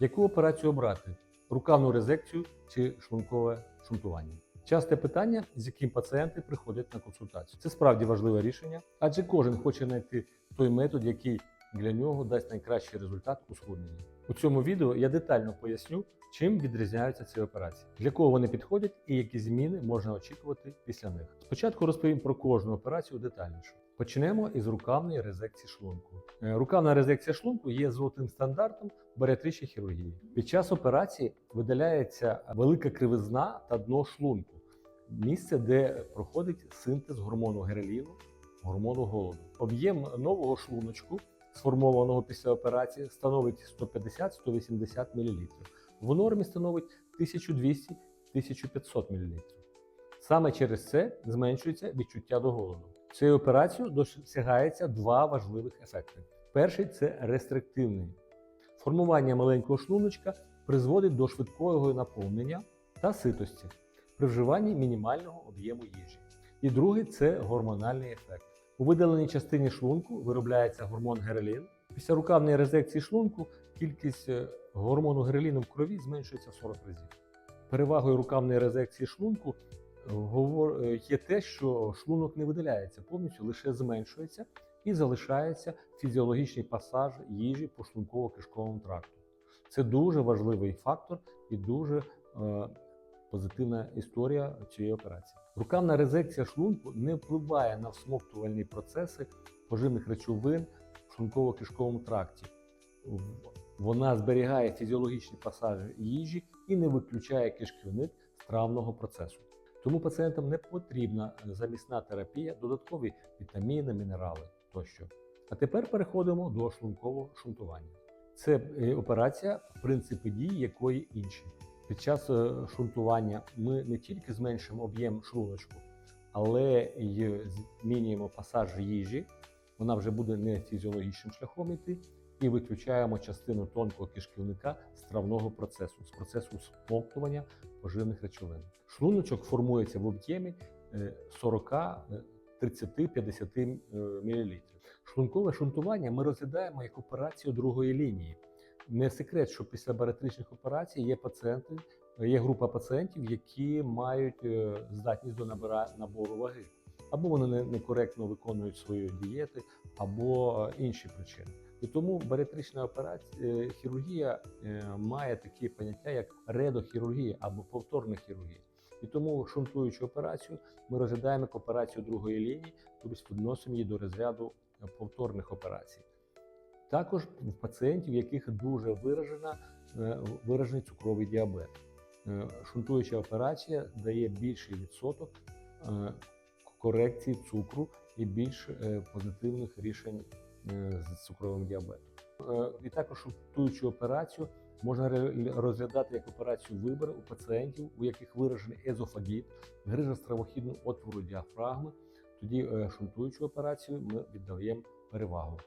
Яку операцію обрати? Рукавну резекцію чи шлункове шунтування? Часте питання, з яким пацієнти приходять на консультацію. Це справді важливе рішення, адже кожен хоче знайти той метод, який для нього дасть найкращий результат у схудненні. У цьому відео я детально поясню, чим відрізняються ці операції, для кого вони підходять і які зміни можна очікувати після них. Спочатку розповім про кожну операцію детальніше. Почнемо із рукавної резекції шлунку. Е, Рукавна резекція шлунку є золотим стандартом баріатричної хірургії. Під час операції видаляється велика кривизна та дно шлунку, місце, де проходить синтез гормону гереліну, гормону голоду. Об'єм нового шлуночку, сформованого після операції, становить 150-180 мл. В нормі становить 1200-1500 мл. Саме через це зменшується відчуття до голоду. Цією операцією досягається два важливих ефекти. Перший це рестриктивний. Формування маленького шлуночка призводить до швидкого наповнення та ситості при вживанні мінімального об'єму їжі. І другий це гормональний ефект. У видаленій частині шлунку виробляється гормон герелін. Після рукавної резекції шлунку кількість е, гормону гереліну в крові зменшується в 40 разів. Перевагою рукавної резекції шлунку е, е, є те, що шлунок не видаляється повністю, лише зменшується і залишається фізіологічний пасаж їжі по шлунково-кишковому тракту. Це дуже важливий фактор і дуже позитивна історія цієї операції. Рукавна резекція шлунку не впливає на всмоктувальні процеси поживних речовин в шлунково-кишковому тракті. Вона зберігає фізіологічні пасажі їжі і не виключає кишківник з травного процесу. Тому пацієнтам не потрібна замісна терапія, додаткові вітаміни, мінерали тощо. А тепер переходимо до шлункового шунтування. Це е, операція, принципи дії якої інші. Під час е, шунтування ми не тільки зменшимо об'єм шлуночку, але й змінюємо пасаж їжі. Вона вже буде не фізіологічним шляхом йти, і виключаємо частину тонкого кишківника з травного процесу, з процесу смоктування поживних речовин. Шлуночок формується в об'ємі е, 40 е, 30-50 мл. Шлункове шунтування ми розглядаємо як операцію другої лінії. Не секрет, що після баріатричних операцій є пацієнти, є група пацієнтів, які мають е, здатність до набира- набору ваги. Або вони не- некоректно виконують свої дієти, або е, інші причини. І тому баріатрична операція е, хірургія має такі поняття, як редохірургія або повторна хірургія. І тому шунтуючу операцію ми розглядаємо як операцію другої лінії, тобто відносимо її до розряду повторних операцій. Також в пацієнтів, в яких дуже виражена, е, виражений цукровий діабет. Е, Шунтуюча операція дає більший відсоток е, корекції цукру і більш позитивних рішень з цукровим діабетом. І також шунтуючу операцію можна розглядати як операцію вибору у пацієнтів, у яких виражений езофагіт, грижа стравохідного отвору діафрагми. Тоді шунтуючу операцію ми віддаємо перевагу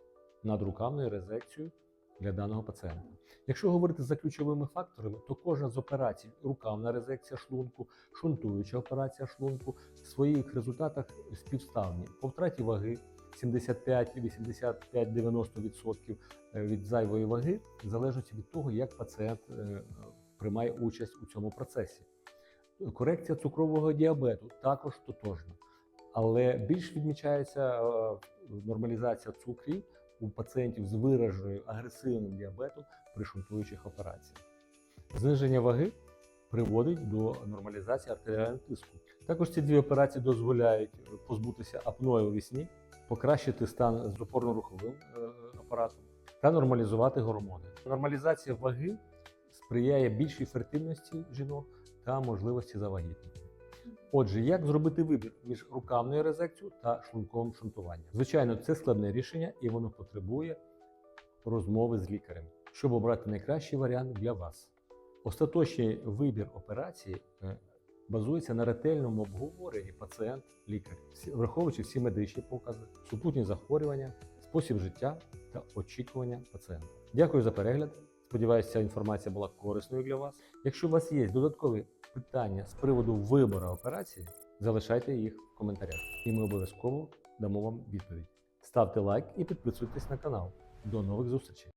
над рукавною резекцією для даного пацієнта. Якщо говорити за ключовими факторами, то кожна з операцій рукавна резекція шлунку, шунтуюча операція шлунку в своїх результатах співставні по втраті ваги 75, 85, 90% від зайвої ваги, в залежності від того, як пацієнт е, приймає участь у цьому процесі. Корекція цукрового діабету також тотожна, але більш відмічається е, нормалізація цукрів у пацієнтів з вираженою агресивним діабетом при шунтуючих операціях. Зниження ваги приводить до нормалізації артеріального тиску. Також ці дві операції дозволяють позбутися апної у вісні, покращити стан з опорно-руховим е, апаратом та нормалізувати гормони. Нормалізація ваги сприяє більшій фертильності жінок та можливості завагітніти. Отже, як зробити вибір між рукавною резекцією та шлунковим шунтуванням? Звичайно, це складне рішення і воно потребує розмови з лікарем, щоб обрати найкращий варіант для вас. Остаточний вибір операції е, базується на ретельному обговоренні пацієнт-лікар, враховуючи всі медичні покази, супутні захворювання, спосіб життя та очікування пацієнта. Дякую за перегляд. Сподіваюся, ця інформація була корисною для вас. Якщо у вас є додаткові питання з приводу вибору операції, залишайте їх в коментарях, і ми обов'язково дамо вам відповідь. Ставте лайк і підписуйтесь на канал. До нових зустрічей!